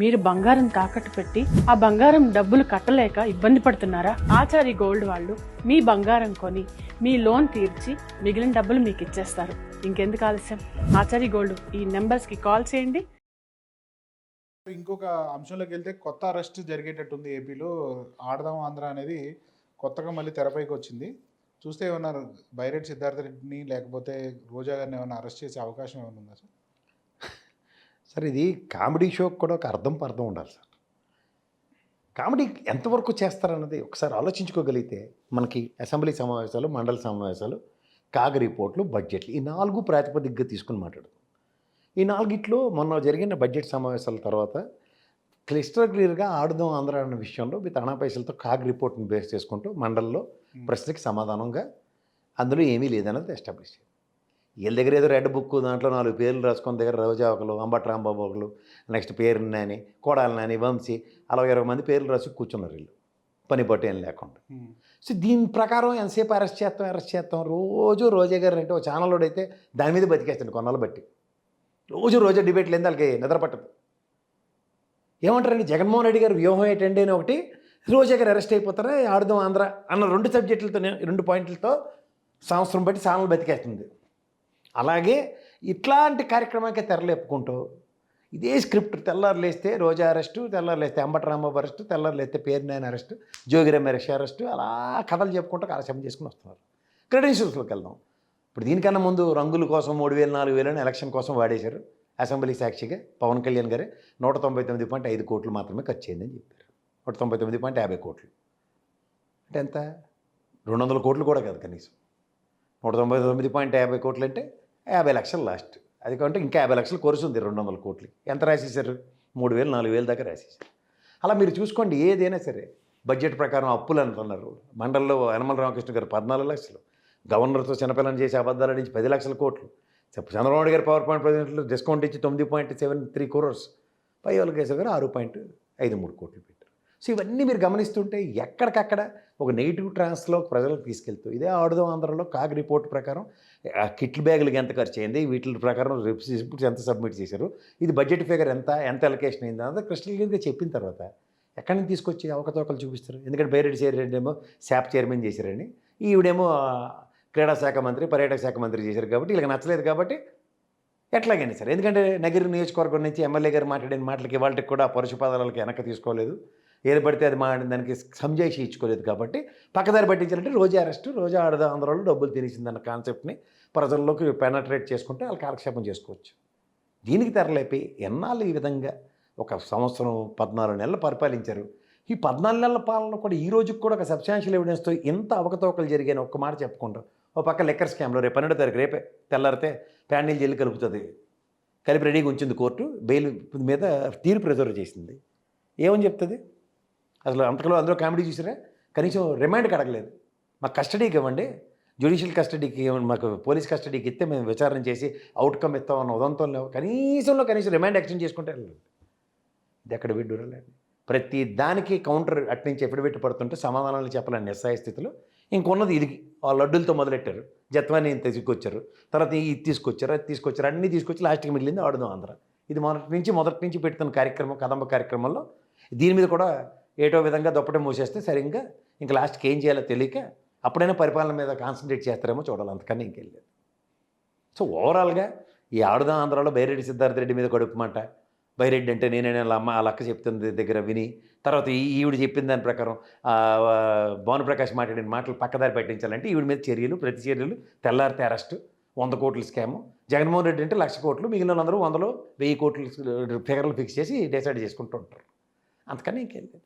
మీరు బంగారం తాకట్టు పెట్టి ఆ బంగారం డబ్బులు కట్టలేక ఇబ్బంది పడుతున్నారా? ఆచారి గోల్డ్ వాళ్ళు మీ బంగారం కొని మీ లోన్ తీర్చి మిగిలిన డబ్బులు మీకు ఇచ్చేస్తారు. ఇంకెందుకు ఆలస్యం? ఆచారి గోల్డ్ ఈ నెంబర్స్కి కాల్ చేయండి. ఇంకొక అంశంలోకి వెళ్తే కొత్త అరెస్ట్ జరిగేటట్టుంది ఏపీలో. ఆడదాం ఆంధ్ర అనేది కొత్తగా మళ్ళీ తెరపైకి వచ్చింది. చూస్తే ఏమన్నా బైరెడ్ సిద్ధార్థ రెడ్డిని లేకపోతే రోజా గారిని ఏమైనా అరెస్ట్ చేసే అవకాశం ఏమైనా ఉందా సార్? సార్ ఇది కామెడీ షోకి కూడా ఒక అర్థం పర్థం ఉండాలి సార్. కామెడీ ఎంతవరకు చేస్తారన్నది ఒకసారి ఆలోచించుకోగలిగితే మనకి అసెంబ్లీ సమావేశాలు మండలి సమావేశాలు కాగ రిపోర్ట్లు బడ్జెట్లు ఈ నాలుగు ప్రాతిపదికగా తీసుకుని మాట్లాడు ఈ నాలుగిట్లో మొన్న జరిగిన బడ్జెట్ సమావేశాల తర్వాత క్లిస్టర్ క్లియర్గా ఆడుదాం ఆంధ్ర అన్న విషయంలో విత్ అనా పైసలతో కాగ్ రిపోర్ట్ని బేస్ చేసుకుంటూ మండలిలో ప్రశ్నకి సమాధానంగా అందులో ఏమీ లేదన్నది ఎస్టాబ్లిష్ వీళ్ళ దగ్గర ఏదో రెడ్ బుక్ దాంట్లో నాలుగు పేర్లు రాసుకున్న దగ్గర రోజా ఒకరు అంబట్ రాంబాబు ఒకరు నెక్స్ట్ పేరు నాని కోడాలి నాని వంశీ అలా ఇరవై మంది పేర్లు రాసి కూర్చున్నారు వీళ్ళు. పని పట్టు ఏం లేకుండా. సో దీని ప్రకారం ఎంతసేపు అరెస్ట్ చేస్తాం అరెస్ట్ చేస్తాం? రోజు రోజా గారు అంటే ఒక ఛానల్లో అయితే దాని మీద బతికేస్తాను కొన్నాళ్ళు బట్టి. రోజు రోజు డిబేట్లు ఏంది వాళ్ళకి నిద్ర పట్టదు. ఏమంటారండి? జగన్మోహన్ రెడ్డి గారు వ్యూహం ఏంటండి అని ఒకటి రోజా గారు అరెస్ట్ అయిపోతారా? ఆడుదాం ఆంధ్ర అన్న రెండు సబ్జెక్టులతో రెండు పాయింట్లతో సంవత్సరం బట్టి ఛానల్ బతికేస్తుంది. అలాగే ఇట్లాంటి కార్యక్రమానికి తెరలేపుకుంటూ ఇదే స్క్రిప్ట్ తెల్లారు లేస్తే రోజా అరెస్టు తెల్లారు లేస్తే అంబటరాంబాబు అరెస్టు తెల్లారు లేస్తే పేరునాయన అరెస్టు జోగిరామ్ అరెస్ట్ అరెస్టు అలా కథలు చెప్పుకుంటూ కాలక్షేపం చేసుకుని వస్తున్నారు. క్రెడెన్షియల్స్లోకి వెళ్దాం. ఇప్పుడు దీనికన్నా ముందు రంగుల కోసం మూడు వేలు నాలుగు వేలను ఎలక్షన్ కోసం వాడేశారు అసెంబ్లీ సాక్షిగా పవన్ కళ్యాణ్ గారే. నూట తొంభై తొమ్మిది పాయింట్ ఐదు కోట్లు మాత్రమే ఖర్చు అయిందని చెప్పారు. నూట తొంభై తొమ్మిది పాయింట్ యాభై కోట్లు. అంటే ఎంత? రెండు వందల కోట్లు కూడా కాదు కనీసం. నూట తొంభై తొమ్మిది పాయింట్ యాభై కోట్లు అంటే యాభై లక్షలు లాస్ట్. అది కంటే ఇంకా యాభై లక్షలు కొరుసుంది రెండు వందల కోట్లు. ఎంత రాసేసారు మూడు వేలు నాలుగు వేలు దాకా రాసేసారు అలా మీరు చూసుకోండి ఏదైనా సరే. బడ్జెట్ ప్రకారం అప్పులు అంటున్నారు మండలిలో యనమల రామకృష్ణ గారు పద్నాలుగు లక్షలు. గవర్నర్తో చిన్నపిల్లలు చేసే అబద్ధాల నుంచి పది లక్షల కోట్లు. చంద్రబాబు గారు పవర్ పాయింట్ ప్రెసిడెంట్లు డిస్కౌంట్ ఇచ్చి తొమ్మిది పాయింట్ సెవెన్ త్రీ క్రోర్స్. పై వాళ్ళకి కేసు గారు ఆరు పాయింట్ ఐదు మూడు కోట్లు. సో ఇవన్నీ మీరు గమనిస్తుంటే ఎక్కడికక్కడ ఒక నెగిటివ్ ట్రాన్స్లో ప్రజలకు తీసుకెళ్తూ ఇదే ఆడుదాం ఆంధ్రలో కాగ్ రిపోర్ట్ ప్రకారం ఆ కిట్లు బ్యాగులకి ఎంత ఖర్చు అయింది వీటి ప్రకారం రిపోర్ట్స్ ఎంత సబ్మిట్ చేశారు ఇది బడ్జెట్ ఫిగర్ ఎంత ఎంత అలొకేషన్ అయింది అంతా క్రిస్టల్ చెప్పిన తర్వాత ఎక్కడి నుంచి తీసుకొచ్చి అవకతవకలు చూపిస్తారు? ఎందుకంటే బైరెడ్డి చేరెడ్డి ఏమో శాప్ చైర్మన్ చేశారని ఈవిడేమో క్రీడా శాఖ మంత్రి పర్యాటక శాఖ మంత్రి చేశారు కాబట్టి వీళ్ళకి నచ్చలేదు కాబట్టి ఎట్లాగైనా సరే. ఎందుకంటే నగిరి నియోజకవర్గం నుంచి ఎమ్మెల్యే గారు మాట్లాడిన మాటలకి వాళ్ళకి కూడా పరుషు పదాలకి వెనక్కి తీసుకోలేదు. ఏది పడితే అది మా దానికి సంజాయిషి ఇచ్చుకోలేదు కాబట్టి పక్కదారి పట్టించాలంటే రోజా అరెస్టు రోజా ఆడదా ఆంధ్రలో డబ్బులు తినేసిందన్న కాన్సెప్ట్ని ప్రజల్లోకి పెనట్రేట్ చేసుకుంటే వాళ్ళు కాలక్షేపం చేసుకోవచ్చు. దీనికి తెరలేపి ఎన్నాళ్ళు ఈ విధంగా ఒక సంవత్సరం పద్నాలుగు నెలలు పరిపాలించారు. ఈ పద్నాలుగు నెలల పాలన కూడా ఈ రోజుకి కూడా ఒక సబ్స్టాన్షియల్ ఎవిడెన్స్తో ఇంత అవకతవకలు జరిగాయని ఒక్క మాట చెప్పుకుంటాం ఓ పక్క లెక్కర్ స్కామ్లో రేపు పన్నెండో తారీఖు రేపే తెల్లారితే ప్యానీలు జల్లి కలుపుతుంది. కలిపి రెడీగా ఉంచింది కోర్టు బెయిల్ మీద తీర్పు రిజర్వ్ చేసింది. ఏమని చెప్తుంది? అసలు అంతకలో అందులో కామెడీ చూసారా? కనీసం రిమాండ్కి అడగలేదు మాకు కస్టడీకి ఇవ్వండి. జ్యుడిషియల్ కస్టడీకి మాకు పోలీస్ కస్టడీకి ఇస్తే మేము విచారణ చేసి అవుట్కమ్ ఇస్తామన్న ఉదంతం లేవు. కనీసంలో కనీసం రిమాండ్ ఎక్స్టెండ్ చేసుకుంటే ఇది ఎక్కడ విడ్డూరలేదు ప్రతి దానికి కౌంటర్ అట్నుంచి ఎఫిడవిట్ పడుతుంటే సమాధానాలు చెప్పలేని నిస్సాయ స్థితిలో ఇంకొన్నది ఇది. ఆ లడ్డులతో మొదలెట్టారు. జత్వాన్ని తీసుకొచ్చారు. తర్వాత ఇది తీసుకొచ్చారు అది తీసుకొచ్చారు అన్నీ తీసుకొచ్చి లాస్ట్కి మిగిలింది ఆడుదాం ఆంధ్ర. ఇది మొదటి నుంచి మొదటి నుంచి పెడుతున్న కార్యక్రమం కదంబ కార్యక్రమంలో దీని మీద కూడా ఏటో విధంగా దొప్పటం మూసేస్తే సరిగ్గా ఇంకా లాస్ట్కి ఏం చేయాలో తెలియక అప్పుడైనా పరిపాలన మీద కాన్సన్ట్రేట్ చేస్తారేమో చూడాలి అంతకన్నా ఇంకెళ్ళలేదు సో ఓవరాల్గా ఈ ఆడుదాం ఆంధ్రాలో బైరెడ్డి సిద్ధార్థ రెడ్డి మీద కడుపుమాట బైరెడ్డి అంటే నేనే అమ్మ వాళ్ళ అక్క చెప్తుంది దగ్గర విని తర్వాత ఈ ఈవిడ చెప్పిన దాని ప్రకారం ఆ, ఆ, భానుప్రకాష్ మాట్లాడిన మాటలు పక్కదారి పట్టించాలంటే ఈవిడ మీద చర్యలు ప్రతి చర్యలు తెల్లారితే అరెస్టు వంద కోట్ల స్కాము జగన్మోహన్ రెడ్డి అంటే లక్ష కోట్లు మిగిలిన వాళ్ళందరూ వందలో వెయ్యి కోట్లు ఫిగర్లు ఫిక్స్ చేసి డిసైడ్ చేసుకుంటూ ఉంటారు. అంతకన్నా ఇంకేం లేదు.